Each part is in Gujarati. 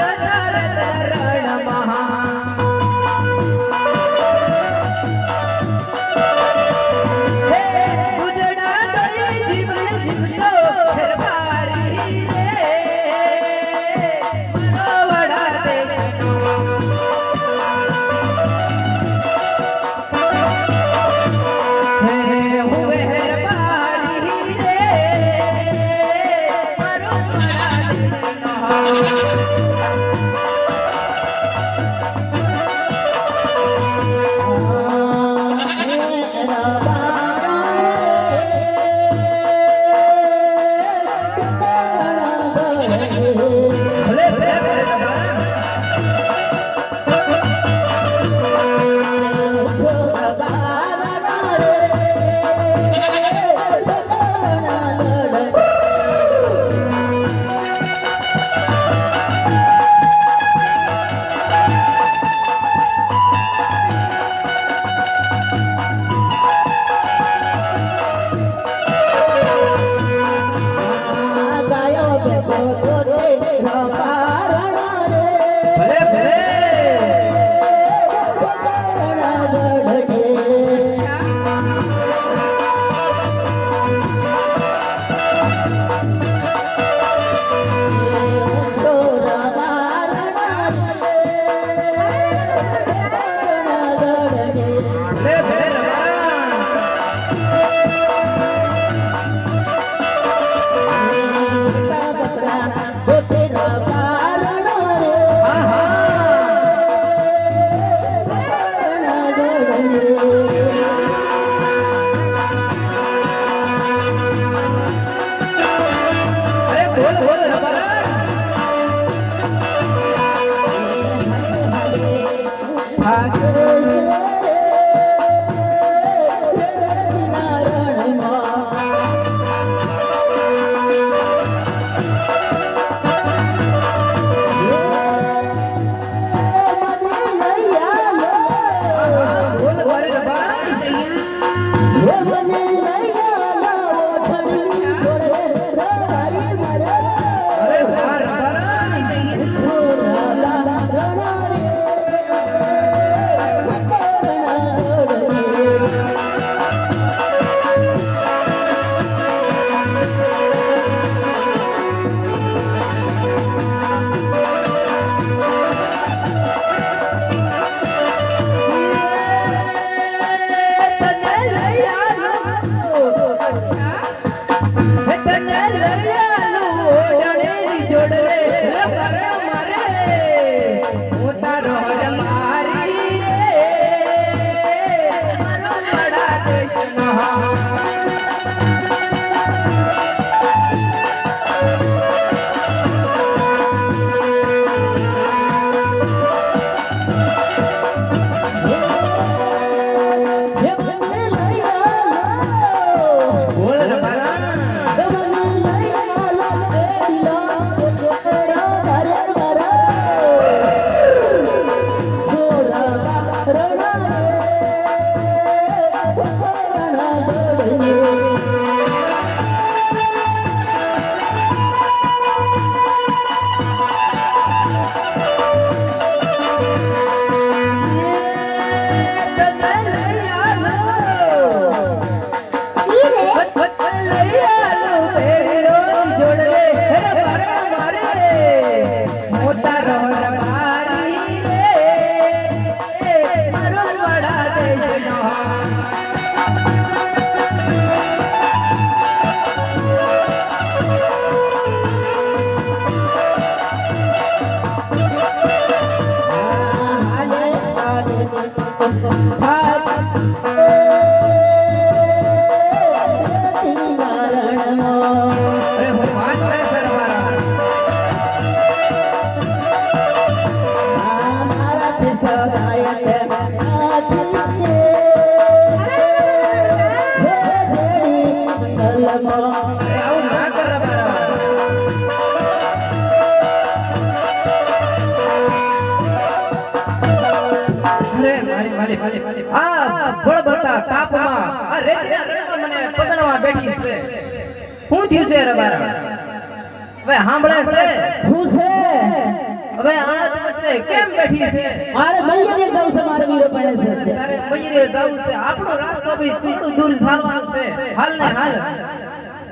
La la la la. Let me let go. આ બળબળતા તાપમાં આ રેતીના રણમાં મને પકડવા બેઠી છે. શું થયું છે રબારા હવે સાંભળે છે. હું છે? હવે આ દિવસે કેમ બેઠી છે? મારે મૈયરે જવું છે મારે વીરો પાણે છે તારે મૈયરે જવું છે. આપણો રાસ્તો બી દૂર ચાલવાનો છે. હાલ ને હાલ.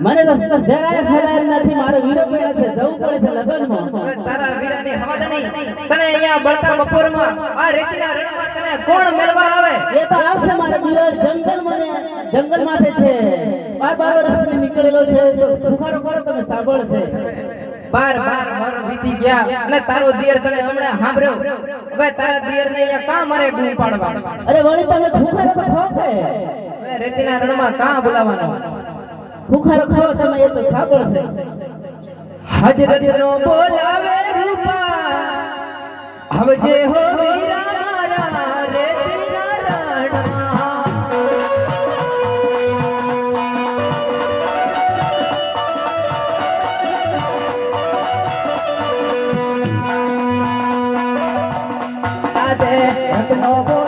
મને તો જરાય ખબર નથી મારો વીરો પડે છે જવું પડે છે લગનમાં. તારા વીરાની હવાદણી તને અહીંયા બળતા બપોરમાં આ રેતીના રણમાં તને કોણ મળવા આવે? એ તો આવશે મારે દિવસ જંગલ મને જંગલ માથે છે. બાર બાર વર્ષ નીકળેલો છે તો સુખારો કરો તમે સાંભળ છે બાર બાર વર વીતી ગયા અને તારો દિયર તને હમણાં સાંભળ્યો. હવે તારા દિયર ને અહીંયા કાં મારે બૂમ પાડવા? અરે વળી તમે ખુખારો તો ખાઓ રેતીના રણમાં કાં બોલાવવાનો? ખુખારો ખાઓ તમે એ તો સાંભળશે. હજરત નો બોલાવે રૂપા. જે હો No મારા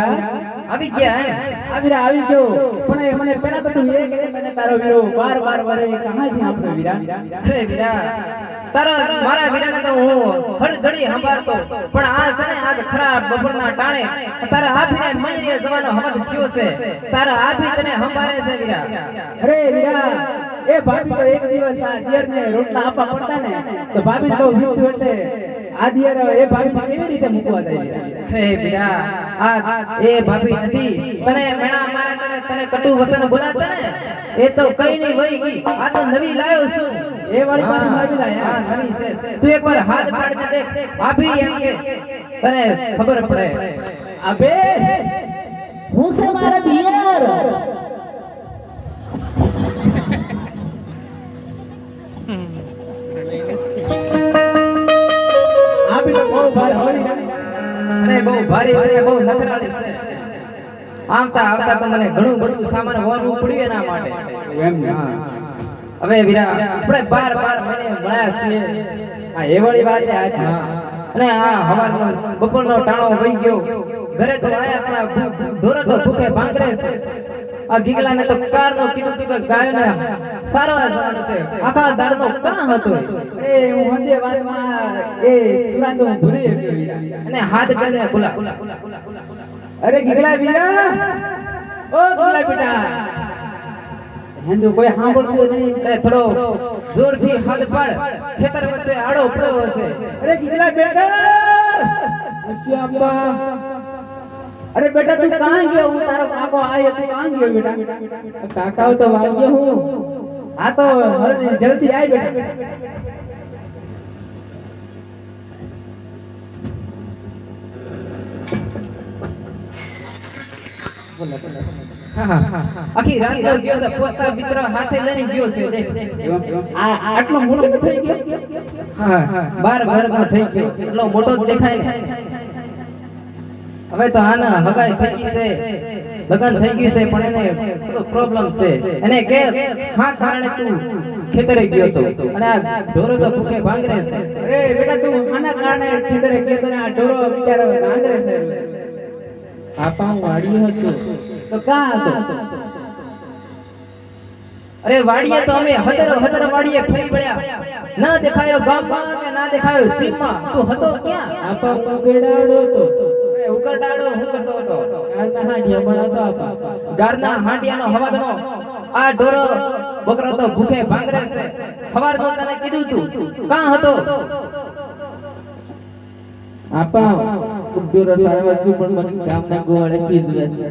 આવીરા? આવી ગયા? આવીરા આવી ગયો. પણ મને પેલા તો તું એ કે મને તારો વીરો બાર બાર વરે કહાથી આપણો વીરા? અરે વીરા તારા મારા વીરાને તો હું હર ઘડી સંભાળતો. પણ આ છે આજ ખરાબ બપોરના ટાણે. તારા હાથીને મયરે જવાનો હવદ થયો છે. તારા હાથી તને સંભાળે છે વીરા. અરે વીરા એ ભાભી તો એક દિવસ આ ને રોટલા આપવા પડતા ને. તો ભાભી તો એટલે. આ દિયર એ ભાભી કેવી રીતે મૂકવા જાય વીરા અરે આ એ ભાભી નથી. તને મેણા મારે તને તને કટુ વસન બોલાતા ને? એ તો કઈ નહીં વહી ગઈ. આ તો નવી લાયો છું. એ વાળી પાછી નવી લાયા. હા, નવી છે. તું એકવાર હાથ પાડીને દેખ. ભાભી એમ કે. તને ખબર પડે. અબે હું છે મારા દિયર. આપી તો બહુ ભારે હોળી અને બહુ ભારી છે બહુ નખરાળી છે. આવતા આવતા તો મને ઘણું બધું સામાન હોવાનું પડ્યું એના માટે. એમ ને હવે વીરા આપણે બાર બાર મહિને મળ્યા છીએ. આ હેવાળી વાત આજ. હા. અને આ હવારનો બપોરનો ટાણો વહી ગયો. ઘરે તો આયા પણ ઢોરો તો ભૂખે ભાંગરે છે. આ ગીગલાને તો કારનો કીધું કીધું ગાયોને સારો જવાનું છે. આખા દાડનો કાં હતો એ? હું હંદે વાતમાં એ સુરાંતો હું ભૂલી ગયો વીરા. અને હાથ કરીને બોલા. અરે ગીગલા વીરા! ઓ ગીગલા બેટા! હિન્દુ કોઈ સાંભળતું નહીં. એ થોડો જોરથી હાથ પાડ ખેતર વચ્ચે આડો પડ્યો હશે. અરે ગીગલા બેટા! અરે બેટા તું કાં ગયો હું તારો કાકો આયો તું કાં ગયો બેટા કાકાઓ તો વાગ્યો હું આ તો હરજી જલ્દી આય બેટા આખી રાત ગયો છે પોતા મિત્ર હાથે લઈને ગયો છે દેખ. આ આટલો મોટો થઈ ગયો? હા બાર બારનો થઈ ગયો. એટલો મોટો જ દેખાય. ને હવે તો આના હગાઈ થઈ ગઈ છે. લગન થઈ ગયું છે પણ એને પ્રોબ્લેમ છે. એને કે હા કારણે તું ખેતરે ગયો તો. અને આ ઢોરો તો ભૂખે ભાંગરે છે. એ બેટા તું આના કારણે ખેતરે ગયો તો આ ઢોરો બિચારો ભાંગરે છે. આપા વાડ્યું હતું. તો કા હતો? અરે વાડીએ તો અમે હતર હતર વાડીએ ફરી પડ્યા. ના દેખાયો ગામમાં કે ના દેખાયો સીમમાં. તું હતો ક્યાં? આપા હું તો એ ઉકરડાડો હું કરતો હતો? ગારના હાંડિયા મળાતો આપા ગારના હાંડિયાનો હવાદનો આ ઢોરો બકરો તો ભૂખે ભાંગરે છે. ખબર તો તને કીધું તું. કાં હતો? આપા ઉદ્દોર સાહેબ પણ મને ગામના ગોવાળે કીધું છે